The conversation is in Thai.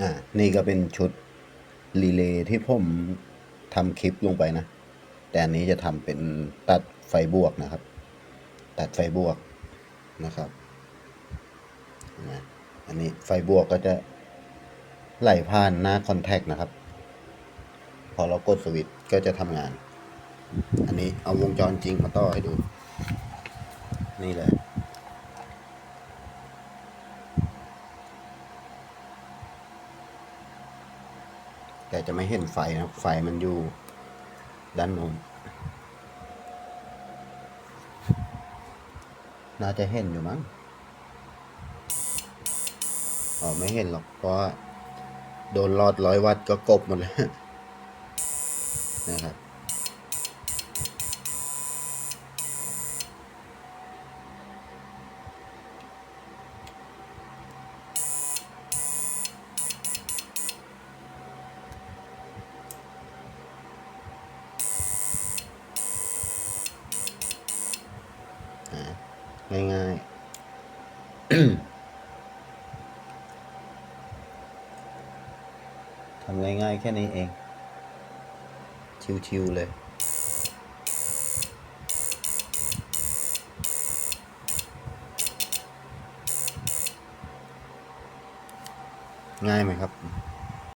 อ่านี่ก็เป็นชุดรีเลย์ที่ผมทำคลิปลงไปนะ แต่อันนี้จะทำเป็นตัดไฟบวกนะครับ ตัดไฟบวกนะครับ อันนี้ไฟบวกก็จะไหลผ่านหน้าคอนแทคนะครับ พอเรากดสวิตช์ก็จะทำงาน อันนี้เอาวงจรจริงมาต่อให้ดู นี่เลย แต่จะไม่เห็นไฟนะไฟมันอยู่ด้านโน้นน่าจะเห็นอยู่มั้งอ๋อไม่เห็นหรอกเพราะโดนรอดร้อยวัดก็กบหมดแล้วนะครับ ง่ายๆทำง่ายๆ แค่นี้เอง ชิวๆเลยง่ายไหมครับ